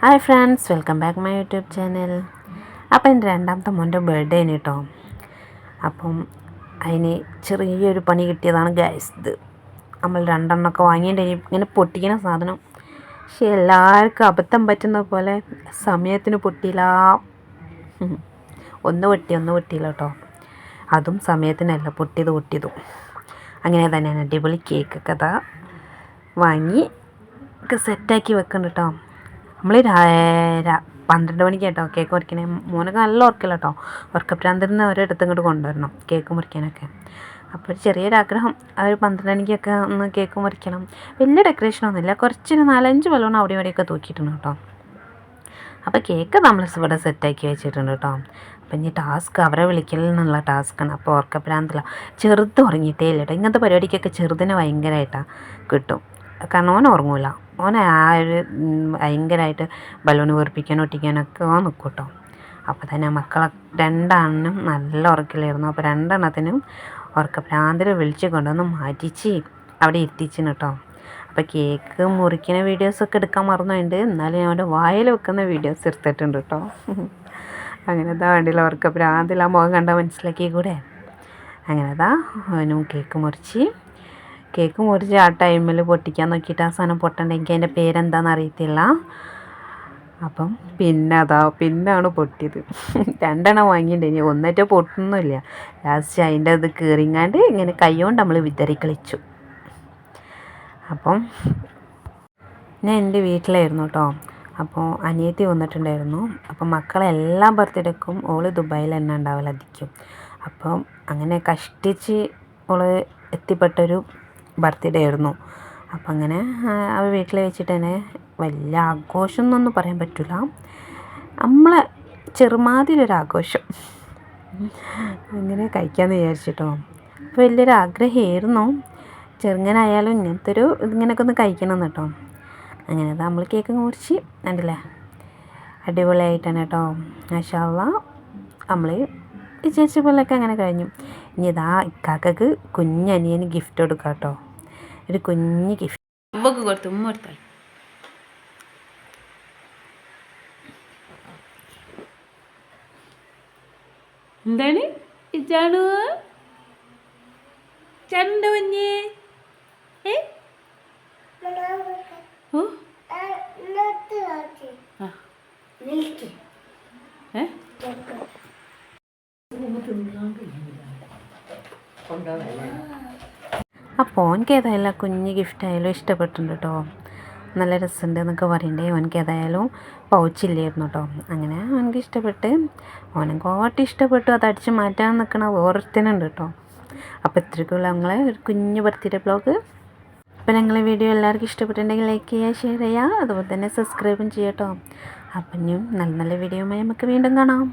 Hi friends welcome back my YouTube channel അപ്പം എന്റെ രണ്ടാമത്തെ മോന്റെ ബർത്ത്ഡേ ആണ് കേട്ടോ അപ്പം അതിന് ചെറിയൊരു പണി കിട്ടിയതാണ് ഗ്യാസ് ഇത്. നമ്മൾ രണ്ടെണ്ണമൊക്കെ വാങ്ങിയിട്ട് ഇങ്ങനെ പൊട്ടിക്കുന്ന സാധനം. പക്ഷെ എല്ലാവർക്കും അബദ്ധം പറ്റുന്ന പോലെ സമയത്തിന് പൊട്ടിയില്ല. ഒന്ന് പൊട്ടി ഒന്ന് പൊട്ടിയില്ല കേട്ടോ അതും സമയത്തിനല്ല പൊട്ടിയത് പൊട്ടിയതും. അങ്ങനെ തന്നെയാണ് അടിപൊളി കേക്കൊക്കെ അതാ വാങ്ങി ഒക്കെ സെറ്റാക്കി വെക്കണം കേട്ടോ നമ്മൾ പന്ത്രണ്ട് മണിക്ക് കേട്ടോ കേക്ക് മുറിക്കണേ മോനൊക്കെ നല്ല ഉറക്കില്ല കേട്ടോ ഉറക്കപ്രാന്തിൽ നിന്ന് ഒരിടത്ത് ഇങ്ങോട്ട് കൊണ്ടുവരണം കേക്ക് മുറിക്കാനൊക്കെ. അപ്പോൾ ഒരു ചെറിയൊരാഗ്രഹം ആ ഒരു പന്ത്രണ്ട് മണിക്കൊക്കെ ഒന്ന് കേക്ക് മുറിക്കണം. വലിയ ഡെക്കറേഷനൊന്നുമില്ല കുറച്ചൊരു നാലഞ്ച് ബലൂൺ അവിടെ ഇവിടെയൊക്കെ തൂക്കിയിട്ടുണ്ട് കേട്ടോ. അപ്പോൾ കേക്ക് നമ്മൾ ഇവിടെ സെറ്റാക്കി വെച്ചിട്ടുണ്ട് കേട്ടോ. അപ്പം ഇനി ടാസ്ക് അവരെ വിളിക്കൽ എന്നുള്ള ടാസ്ക്കാണ് അപ്പോൾ ഓർക്കപ്രാന്തില്ല ചെറുത് ഉറങ്ങിയിട്ടേ ഇല്ല കേട്ടോ. ഇങ്ങനത്തെ പരിപാടിക്കൊക്കെ ചെറുതിന് ഭയങ്കരമായിട്ടാണ് കിട്ടും. കാരണം ഓൻ ഉറങ്ങൂല. ഓൻ ആ ഒരു ഭയങ്കരമായിട്ട് ബലൂൺ വീർപ്പിക്കാനും ഒട്ടിക്കാനൊക്കെ ഓൻ നിൽക്കും കേട്ടോ അപ്പോൾ തന്നെ മക്കളെ രണ്ടെണ്ണം നല്ല ഉറക്കിലായിരുന്നു അപ്പോൾ രണ്ടെണ്ണത്തിനും ഉറക്കപ്രാന്തിൽ വിളിച്ച് കൊണ്ടുവന്ന് മാറ്റിച്ച് അവിടെ ഇരുത്തിച്ചിന് കേട്ടോ അപ്പോൾ കേക്ക് മുറിക്കുന്ന വീഡിയോസൊക്കെ എടുക്കാൻ മറന്നുണ്ട് എന്നാലും ഞാൻ അവന്റെ വായിൽ വെക്കുന്ന വീഡിയോസ് എടുത്തിട്ടുണ്ട് കേട്ടോ അങ്ങനെ എന്താ ഉറക്ക ഭ്രാന്തില്ല ആ മുഖം കണ്ടാൽ മനസ്സിലാക്കി കൂടെ അങ്ങനെ അതാ അവനും കേക്ക് മുറിച്ച് കേക്ക് മുറിച്ച് ആ ടൈമിൽ പൊട്ടിക്കാൻ നോക്കിയിട്ട് ആ സാധനം പൊട്ടണ്ടെങ്കിൽ അതിന്റെ പേരെന്താണെന്ന് അറിയത്തില്ല. അപ്പം പിന്നെ അതാ പിന്നാണ് പൊട്ടിയത്. രണ്ടെണ്ണം വാങ്ങിയിട്ടുണ്ട് ഒന്നേറ്റോ പൊട്ടുന്നില്ല. ലാസ്റ്റ് അതിന്റെ ഇത് കീറിങ്ങാണ്ട് ഇങ്ങനെ കൈകൊണ്ട് നമ്മൾ വിതറി കളിച്ചു. അപ്പം ഞാൻ എന്റെ വീട്ടിലായിരുന്നു കേട്ടോ അപ്പോൾ അനിയത്തി വന്നിട്ടുണ്ടായിരുന്നു. അപ്പം മക്കളെല്ലാം ബർത്ത്ഡേക്കും ഓൾ ദുബായിൽ തന്നെ ഉണ്ടാവില്ല അധികം. അപ്പം അങ്ങനെ കഷ്ടിച്ച് ഓൾ എത്തിപ്പെട്ടൊരു ബർത്ത്ഡേ ആയിരുന്നു. അപ്പം അങ്ങനെ അവ വീട്ടിൽ വെച്ചിട്ട് തന്നെ വലിയ ആഘോഷം എന്നൊന്നും പറയാൻ പറ്റില്ല നമ്മളെ ചെറുമാതിരൊരാഘോഷം അങ്ങനെ കഴിക്കാമെന്ന് വിചാരിച്ചിട്ടോ. അപ്പോൾ വലിയൊരു ആഗ്രഹമായിരുന്നു ചെറുങ്ങനായാലും ഇങ്ങനത്തെ ഒരു ഇങ്ങനെയൊക്കെ ഒന്ന് കഴിക്കണം കേട്ടോ അങ്ങനെ നമ്മൾ കേക്ക് മുറിച്ച് കണ്ടില്ലേ? അടിപൊളിയായിട്ടാണ് കേട്ടോ മാഷാള്ള നമ്മൾ വിചാരിച്ച പോലെയൊക്കെ അങ്ങനെ കഴിഞ്ഞു. ഇനി ഇതാ ഇക്കാക്കക്ക് കുഞ്ഞനിയന് ഗിഫ്റ്റ് കൊടുക്കാം കേട്ടോ ഒരു കുഞ്ഞ് ഗിഫ്റ്റ് അമ്മയ്ക്ക് കൊടുത്തു ഉമ്മ കൊടുത്താൽ എന്താണ്? ഇജാണു? ചണ്ട കുഞ്ഞേ? ഏ? ഓ? ആ. ഏ? അപ്പോൾ ഓനക്ക് ഏതായാലും ആ കുഞ്ഞ് ഗിഫ്റ്റ് ആയാലും ഇഷ്ടപ്പെട്ടിട്ടുണ്ട് കേട്ടോ നല്ല രസമുണ്ട് എന്നൊക്കെ പറയണ്ടേ. ഓനക്ക് ഏതായാലും പൗച്ചില്ലായിരുന്നു കേട്ടോ അങ്ങനെ അവനക്ക് ഇഷ്ടപ്പെട്ട് ഓനക്കോട്ട് ഇഷ്ടപ്പെട്ടു. അത് അടിച്ച് മാറ്റാൻ നിൽക്കണ ഓരോരുത്തനുണ്ട് കേട്ടോ അപ്പോൾ ഇത്രയ്ക്കുള്ള ഞങ്ങളെ ഒരു കുഞ്ഞ് ബർത്ത്ഡേ ബ്ലോഗ് അപ്പോൾ ഞങ്ങളെ വീഡിയോ എല്ലാവർക്കും ഇഷ്ടപ്പെട്ടിട്ടുണ്ടെങ്കിൽ ലൈക്ക് ചെയ്യുക ഷെയർ ചെയ്യുക. അതുപോലെ തന്നെ സബ്സ്ക്രൈബും ചെയ്യാം കേട്ടോ അപ്പം ഇനിയും നല്ല നല്ല വീഡിയോയുമായി നമുക്ക് വീണ്ടും കാണാം.